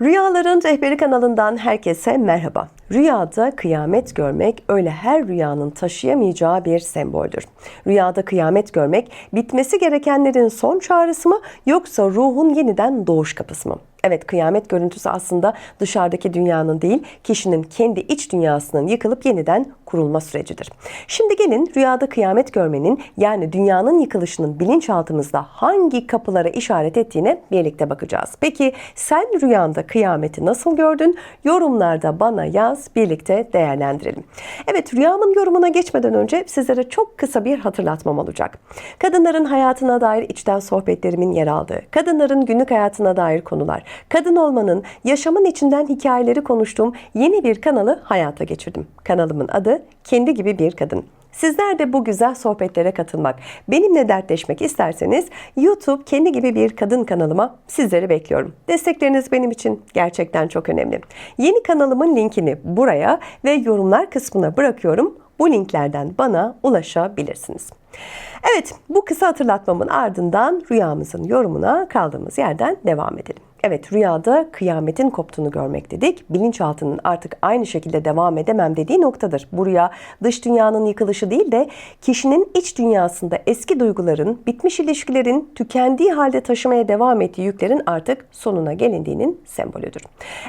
Rüyaların Rehberi kanalından herkese merhaba. Rüyada kıyamet görmek öyle her rüyanın taşıyamayacağı bir semboldür. Rüyada kıyamet görmek bitmesi gerekenlerin son çağrısı mı yoksa ruhun yeniden doğuş kapısı mı? Evet kıyamet görüntüsü aslında dışarıdaki dünyanın değil kişinin kendi iç dünyasının yıkılıp yeniden kurulma sürecidir. Şimdi gelin rüyada kıyamet görmenin yani dünyanın yıkılışının bilinçaltımızda hangi kapılara işaret ettiğine birlikte bakacağız. Peki sen rüyanda kıyameti nasıl gördün? Yorumlarda bana yaz birlikte değerlendirelim. Evet rüyamın yorumuna geçmeden önce sizlere çok kısa bir hatırlatmam olacak. Kadınların hayatına dair içten sohbetlerimin yer aldığı, kadınların günlük hayatına dair konular, kadın olmanın, yaşamın içinden hikayeleri konuştuğum yeni bir kanalı hayata geçirdim. Kanalımın adı Kendi Gibi Bir Kadın. Sizler de bu güzel sohbetlere katılmak, benimle dertleşmek isterseniz YouTube kendi gibi bir kadın kanalıma sizleri bekliyorum. Destekleriniz benim için gerçekten çok önemli. Yeni kanalımın linkini buraya ve yorumlar kısmına bırakıyorum. Bu linklerden bana ulaşabilirsiniz. Evet, bu kısa hatırlatmamın ardından rüyamızın yorumuna kaldığımız yerden devam edelim. Evet rüyada kıyametin koptuğunu görmek dedik. Bilinçaltının artık aynı şekilde devam edemem dediği noktadır. Bu rüya dış dünyanın yıkılışı değil de kişinin iç dünyasında eski duyguların, bitmiş ilişkilerin, tükendiği halde taşımaya devam ettiği yüklerin artık sonuna gelindiğinin sembolüdür.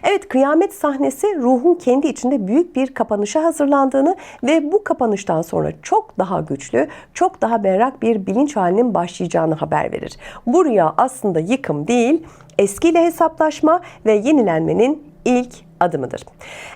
Evet kıyamet sahnesi ruhun kendi içinde büyük bir kapanışa hazırlandığını ve bu kapanıştan sonra çok daha güçlü, çok daha berrak bir bilinç halinin başlayacağını haber verir. Bu rüya aslında yıkım değil, eskiyle hesaplaşma ve yenilenmenin ilk adımıdır.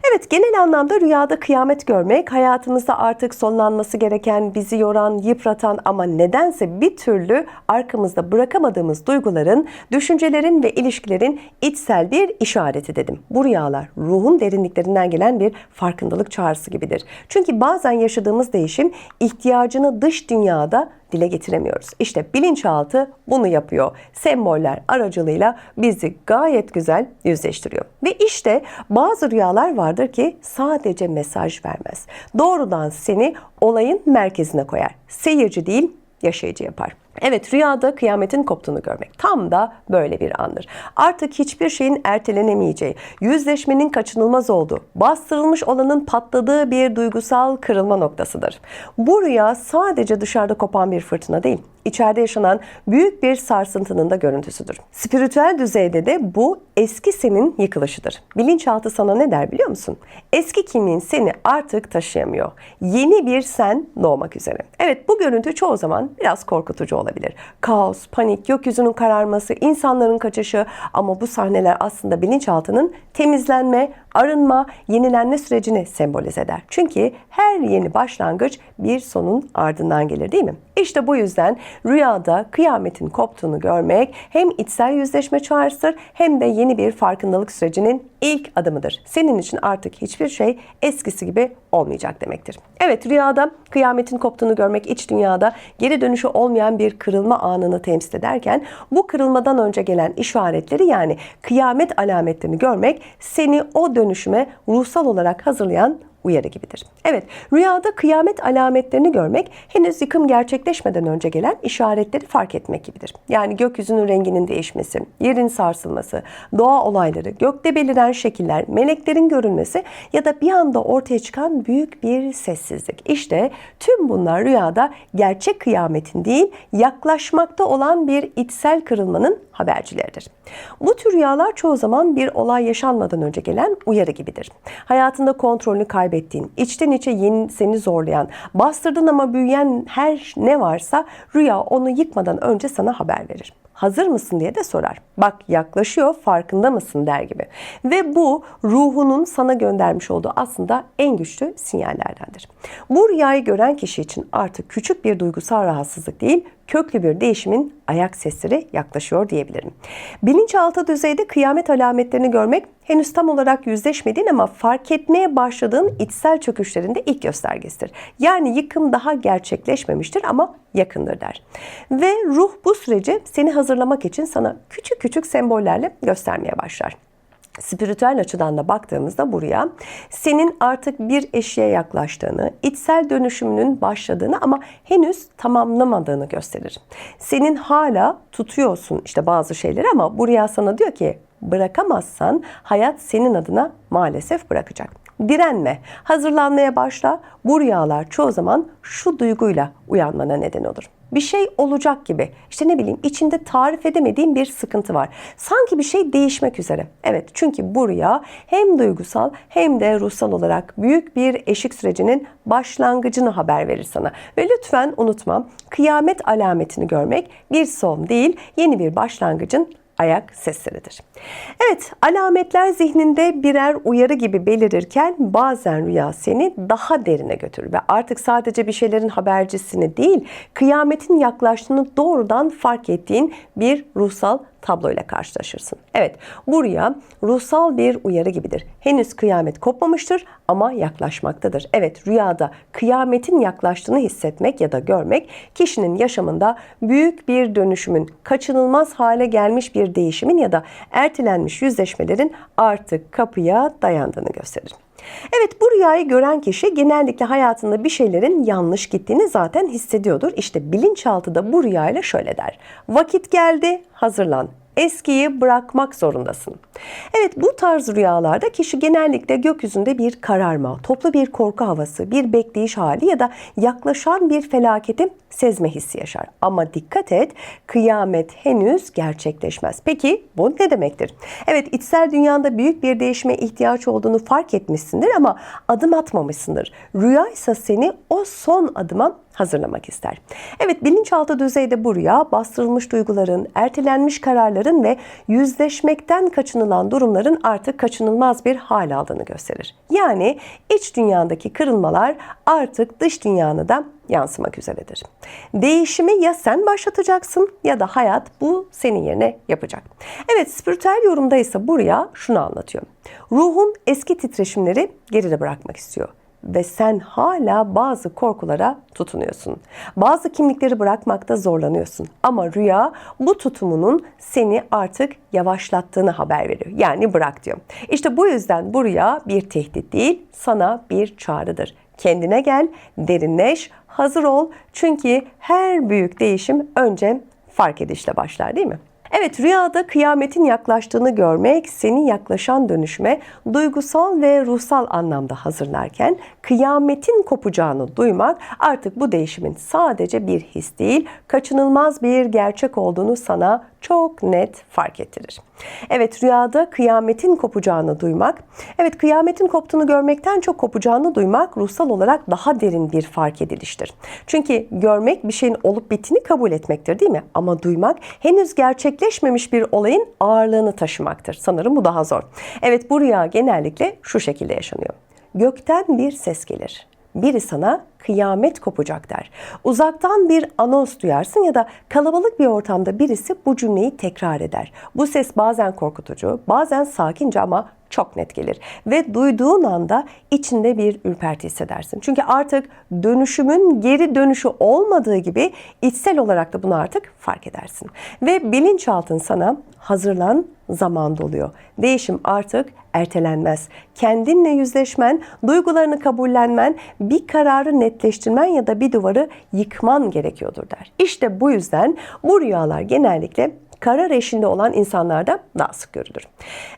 Evet genel anlamda rüyada kıyamet görmek hayatımızda artık sonlanması gereken, bizi yoran, yıpratan ama nedense bir türlü arkamızda bırakamadığımız duyguların, düşüncelerin ve ilişkilerin içsel bir işareti dedim. Bu rüyalar ruhun derinliklerinden gelen bir farkındalık çağrısı gibidir. Çünkü bazen yaşadığımız değişim ihtiyacını dış dünyada dile getiremiyoruz. İşte bilinçaltı bunu yapıyor. Semboller aracılığıyla bizi gayet güzel yüzleştiriyor. Ve işte bazı rüyalar vardır ki sadece mesaj vermez. Doğrudan seni olayın merkezine koyar. Seyirci değil, yaşayıcı yapar. Evet rüyada kıyametin koptuğunu görmek tam da böyle bir andır. Artık hiçbir şeyin ertelenemeyeceği, yüzleşmenin kaçınılmaz olduğu, bastırılmış olanın patladığı bir duygusal kırılma noktasıdır. Bu rüya sadece dışarıda kopan bir fırtına değil, içeride yaşanan büyük bir sarsıntının da görüntüsüdür. Spiritüel düzeyde de bu eski senin yıkılışıdır. Bilinçaltı sana ne der biliyor musun? Eski kimliğin seni artık taşıyamıyor. Yeni bir sen doğmak üzere. Evet bu görüntü çoğu zaman biraz korkutucu olabilir. Kaos, panik, gökyüzünün kararması, insanların kaçışı ama bu sahneler aslında bilinçaltının temizlenme, arınma, yenilenme sürecini sembolize eder. Çünkü her yeni başlangıç bir sonun ardından gelir değil mi? İşte bu yüzden rüyada kıyametin koptuğunu görmek hem içsel yüzleşme çağrısıdır hem de yeni bir farkındalık sürecinin ilk adımıdır. Senin için artık hiçbir şey eskisi gibi olmayacak demektir. Evet rüyada kıyametin koptuğunu görmek iç dünyada geri dönüşü olmayan bir kırılma anını temsil ederken bu kırılmadan önce gelen işaretleri yani kıyamet alametlerini görmek seni o dönüşüme ruhsal olarak hazırlayan uyarı gibidir. Evet, rüyada kıyamet alametlerini görmek henüz yıkım gerçekleşmeden önce gelen işaretleri fark etmek gibidir. Yani gökyüzünün renginin değişmesi, yerin sarsılması, doğa olayları, gökte beliren şekiller, meleklerin görünmesi ya da bir anda ortaya çıkan büyük bir sessizlik. İşte tüm bunlar rüyada gerçek kıyametin değil, yaklaşmakta olan bir içsel kırılmanın habercileridir. Bu tür rüyalar çoğu zaman bir olay yaşanmadan önce gelen uyarı gibidir. Hayatında kontrolünü kaybettiğin, içten içe yeni seni zorlayan, bastırdın ama büyüyen her ne varsa rüya onu yıkmadan önce sana haber verir hazır mısın diye de sorar. Bak yaklaşıyor farkında mısın der gibi. Ve bu ruhunun sana göndermiş olduğu aslında en güçlü sinyallerdendir. Bu rüyayı gören kişi için artık küçük bir duygusal rahatsızlık değil, köklü bir değişimin ayak sesleri yaklaşıyor diyebilirim. Bilinçaltı düzeyde kıyamet alametlerini görmek henüz tam olarak yüzleşmediğin ama fark etmeye başladığın içsel çöküşlerinde ilk göstergesidir. Yani yıkım daha gerçekleşmemiştir ama yakındır der. Ve ruh bu süreci seni hazırlamak için sana küçük küçük sembollerle göstermeye başlar spiritüel açıdan da baktığımızda buraya senin artık bir eşiğe yaklaştığını, içsel dönüşümünün başladığını ama henüz tamamlamadığını gösterir. Senin hala tutuyorsun işte bazı şeyleri ama buraya sana diyor ki bırakamazsan hayat senin adına maalesef bırakacak. Direnme, hazırlanmaya başla. Bu rüyalar çoğu zaman şu duyguyla uyanmana neden olur. Bir şey olacak gibi. İşte ne bileyim içinde tarif edemediğin bir sıkıntı var. Sanki bir şey değişmek üzere. Evet çünkü bu rüya hem duygusal hem de ruhsal olarak büyük bir eşik sürecinin başlangıcını haber verir sana. Ve lütfen unutma kıyamet alametini görmek bir son değil yeni bir başlangıcın ayak sesleridir. Evet, alametler zihninde birer uyarı gibi belirirken bazen rüya seni daha derine götürür ve artık sadece bir şeylerin habercisini değil, kıyametin yaklaştığını doğrudan fark ettiğin bir ruhsal tabloyla karşılaşırsın. Evet, bu rüya ruhsal bir uyarı gibidir. Henüz kıyamet kopmamıştır ama yaklaşmaktadır. Evet, rüyada kıyametin yaklaştığını hissetmek ya da görmek kişinin yaşamında büyük bir dönüşümün, kaçınılmaz hale gelmiş bir değişimin ya da ertelenmiş yüzleşmelerin artık kapıya dayandığını gösterir. Evet bu rüyayı gören kişi genellikle hayatında bir şeylerin yanlış gittiğini zaten hissediyordur. İşte bilinçaltı da bu rüyayla şöyle der. Vakit geldi, hazırlan. Eskiyi bırakmak zorundasın. Evet bu tarz rüyalarda kişi genellikle gökyüzünde bir kararma, toplu bir korku havası, bir bekleyiş hali ya da yaklaşan bir felaketi sezme hissi yaşar. Ama dikkat et kıyamet henüz gerçekleşmez. Peki bu ne demektir? Evet içsel dünyanda büyük bir değişime ihtiyaç olduğunu fark etmişsindir ama adım atmamışsındır. Rüya ise seni o son adıma hazırlamak ister. Evet bilinçaltı düzeyde bu rüya bastırılmış duyguların, ertelenmiş kararların ve yüzleşmekten kaçınılan durumların artık kaçınılmaz bir hal aldığını gösterir. Yani iç dünyadaki kırılmalar artık dış dünyanı da yansımak üzeredir. Değişimi ya sen başlatacaksın ya da hayat bu senin yerine yapacak. Evet spiritüel yorumda ise bu rüya şunu anlatıyor. Ruhun eski titreşimleri geride bırakmak istiyor ve sen hala bazı korkulara tutunuyorsun. Bazı kimlikleri bırakmakta zorlanıyorsun. Ama rüya bu tutumunun seni artık yavaşlattığını haber veriyor. Yani bırak diyor. İşte bu yüzden bu rüya bir tehdit değil, sana bir çağrıdır. Kendine gel, derinleş, hazır ol. Çünkü her büyük değişim önce fark edişle başlar değil mi? Evet rüyada kıyametin yaklaştığını görmek seni yaklaşan dönüşüme duygusal ve ruhsal anlamda hazırlarken kıyametin kopacağını duymak artık bu değişimin sadece bir his değil kaçınılmaz bir gerçek olduğunu sana çok net fark ettirir. Evet rüyada kıyametin kopacağını duymak, evet kıyametin koptuğunu görmekten çok kopacağını duymak ruhsal olarak daha derin bir fark ediliştir. Çünkü görmek bir şeyin olup bittiğini kabul etmektir değil mi? Ama duymak henüz gerçekleşmemiş bir olayın ağırlığını taşımaktır. Sanırım bu daha zor. Evet bu rüya genellikle şu şekilde yaşanıyor. Gökten bir ses gelir. Biri sana kıyamet kopacak der. Uzaktan bir anons duyarsın ya da kalabalık bir ortamda birisi bu cümleyi tekrar eder. Bu ses bazen korkutucu, bazen sakince ama çok net gelir. Ve duyduğun anda içinde bir ürperti hissedersin. Çünkü artık dönüşümün geri dönüşü olmadığı gibi içsel olarak da bunu artık fark edersin. Ve bilinçaltın sana hazırlan zaman doluyor. Değişim artık ertelenmez. Kendinle yüzleşmen, duygularını kabullenmen, bir kararı netleştirmen ya da bir duvarı yıkman gerekiyordur der. İşte bu yüzden bu rüyalar genellikle karar eşinde olan insanlarda daha sık görülür.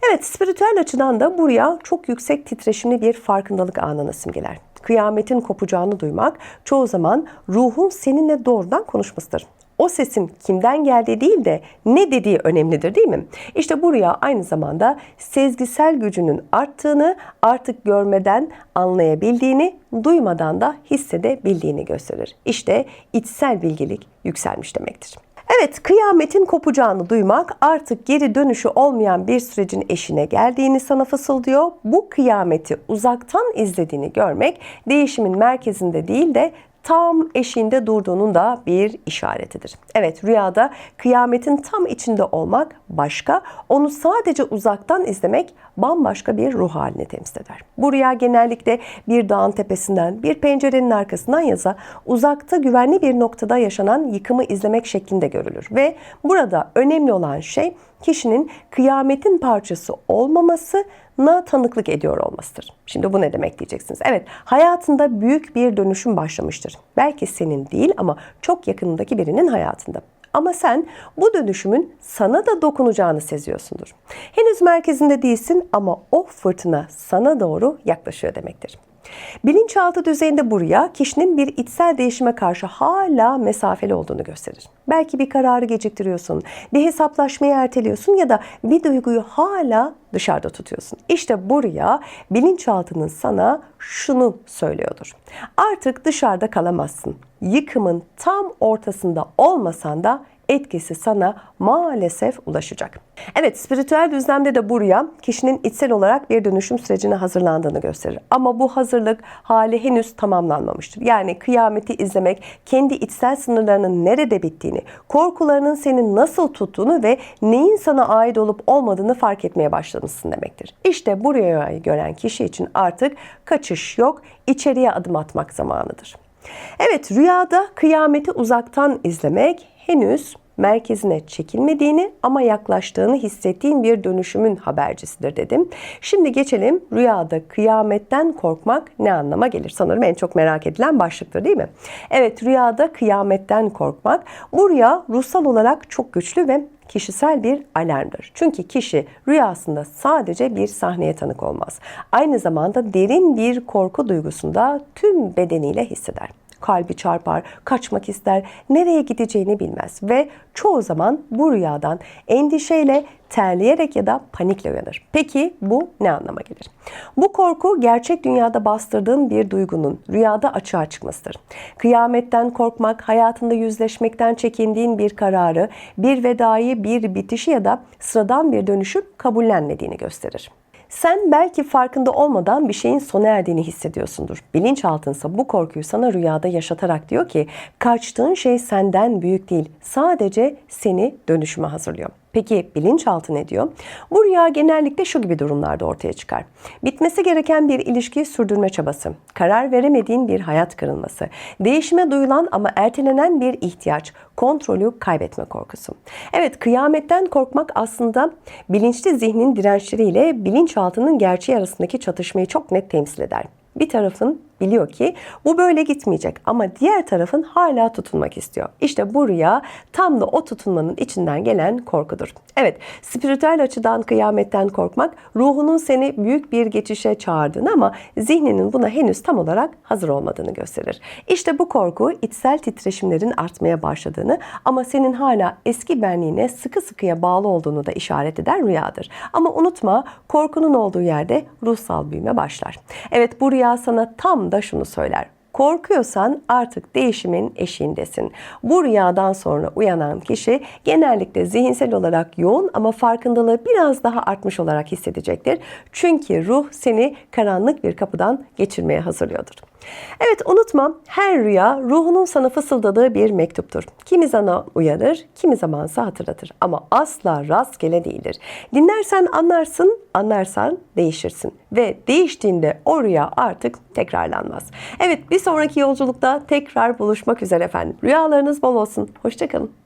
Evet, spiritüel açıdan da bu rüya çok yüksek titreşimli bir farkındalık anını simgeler. Kıyametin kopacağını duymak çoğu zaman ruhun seninle doğrudan konuşmasıdır o sesin kimden geldiği değil de ne dediği önemlidir değil mi? İşte bu rüya aynı zamanda sezgisel gücünün arttığını, artık görmeden anlayabildiğini, duymadan da hissedebildiğini gösterir. İşte içsel bilgilik yükselmiş demektir. Evet, kıyametin kopacağını duymak artık geri dönüşü olmayan bir sürecin eşine geldiğini sana fısıldıyor. Bu kıyameti uzaktan izlediğini görmek değişimin merkezinde değil de tam eşiğinde durduğunun da bir işaretidir. Evet rüyada kıyametin tam içinde olmak başka, onu sadece uzaktan izlemek bambaşka bir ruh halini temsil eder. Bu rüya genellikle bir dağın tepesinden, bir pencerenin arkasından yaza uzakta güvenli bir noktada yaşanan yıkımı izlemek şeklinde görülür. Ve burada önemli olan şey kişinin kıyametin parçası olmaması na tanıklık ediyor olmasıdır. Şimdi bu ne demek diyeceksiniz. Evet hayatında büyük bir dönüşüm başlamıştır. Belki senin değil ama çok yakınındaki birinin hayatında. Ama sen bu dönüşümün sana da dokunacağını seziyorsundur. Henüz merkezinde değilsin ama o fırtına sana doğru yaklaşıyor demektir. Bilinçaltı düzeyinde bu rüya kişinin bir içsel değişime karşı hala mesafeli olduğunu gösterir. Belki bir kararı geciktiriyorsun, bir hesaplaşmayı erteliyorsun ya da bir duyguyu hala dışarıda tutuyorsun. İşte bu rüya bilinçaltının sana şunu söylüyordur. Artık dışarıda kalamazsın. Yıkımın tam ortasında olmasan da etkisi sana maalesef ulaşacak. Evet, spiritüel düzlemde de bu rüya kişinin içsel olarak bir dönüşüm sürecine hazırlandığını gösterir. Ama bu hazırlık hali henüz tamamlanmamıştır. Yani kıyameti izlemek, kendi içsel sınırlarının nerede bittiğini, korkularının seni nasıl tuttuğunu ve neyin sana ait olup olmadığını fark etmeye başlamışsın demektir. İşte bu rüyayı gören kişi için artık kaçış yok, içeriye adım atmak zamanıdır. Evet, rüyada kıyameti uzaktan izlemek henüz merkezine çekilmediğini ama yaklaştığını hissettiğin bir dönüşümün habercisidir dedim. Şimdi geçelim rüyada kıyametten korkmak ne anlama gelir? Sanırım en çok merak edilen başlıktır değil mi? Evet rüyada kıyametten korkmak bu rüya ruhsal olarak çok güçlü ve kişisel bir alarmdır. Çünkü kişi rüyasında sadece bir sahneye tanık olmaz. Aynı zamanda derin bir korku duygusunda tüm bedeniyle hisseder kalbi çarpar, kaçmak ister, nereye gideceğini bilmez ve çoğu zaman bu rüyadan endişeyle terleyerek ya da panikle uyanır. Peki bu ne anlama gelir? Bu korku gerçek dünyada bastırdığın bir duygunun rüyada açığa çıkmasıdır. Kıyametten korkmak, hayatında yüzleşmekten çekindiğin bir kararı, bir vedayı, bir bitişi ya da sıradan bir dönüşü kabullenmediğini gösterir. Sen belki farkında olmadan bir şeyin sona erdiğini hissediyorsundur. Bilinçaltınsa bu korkuyu sana rüyada yaşatarak diyor ki kaçtığın şey senden büyük değil. Sadece seni dönüşüme hazırlıyor. Peki bilinçaltı ne diyor? Bu rüya genellikle şu gibi durumlarda ortaya çıkar. Bitmesi gereken bir ilişkiyi sürdürme çabası, karar veremediğin bir hayat kırılması, değişime duyulan ama ertelenen bir ihtiyaç, kontrolü kaybetme korkusu. Evet kıyametten korkmak aslında bilinçli zihnin dirençleriyle bilinçaltının gerçeği arasındaki çatışmayı çok net temsil eder. Bir tarafın biliyor ki bu böyle gitmeyecek ama diğer tarafın hala tutunmak istiyor. İşte bu rüya tam da o tutunmanın içinden gelen korkudur. Evet, spiritüel açıdan kıyametten korkmak ruhunun seni büyük bir geçişe çağırdığını ama zihninin buna henüz tam olarak hazır olmadığını gösterir. İşte bu korku içsel titreşimlerin artmaya başladığını ama senin hala eski benliğine sıkı sıkıya bağlı olduğunu da işaret eder rüyadır. Ama unutma korkunun olduğu yerde ruhsal büyüme başlar. Evet bu rüya sana tam da şunu söyler. Korkuyorsan artık değişimin eşiğindesin. Bu rüyadan sonra uyanan kişi genellikle zihinsel olarak yoğun ama farkındalığı biraz daha artmış olarak hissedecektir. Çünkü ruh seni karanlık bir kapıdan geçirmeye hazırlıyordur. Evet unutma her rüya ruhunun sana fısıldadığı bir mektuptur. Kimi zaman uyarır, kimi zamansa hatırlatır ama asla rastgele değildir. Dinlersen anlarsın, anlarsan değişirsin ve değiştiğinde o rüya artık tekrarlanmaz. Evet bir sonraki yolculukta tekrar buluşmak üzere efendim. Rüyalarınız bol olsun. Hoşçakalın.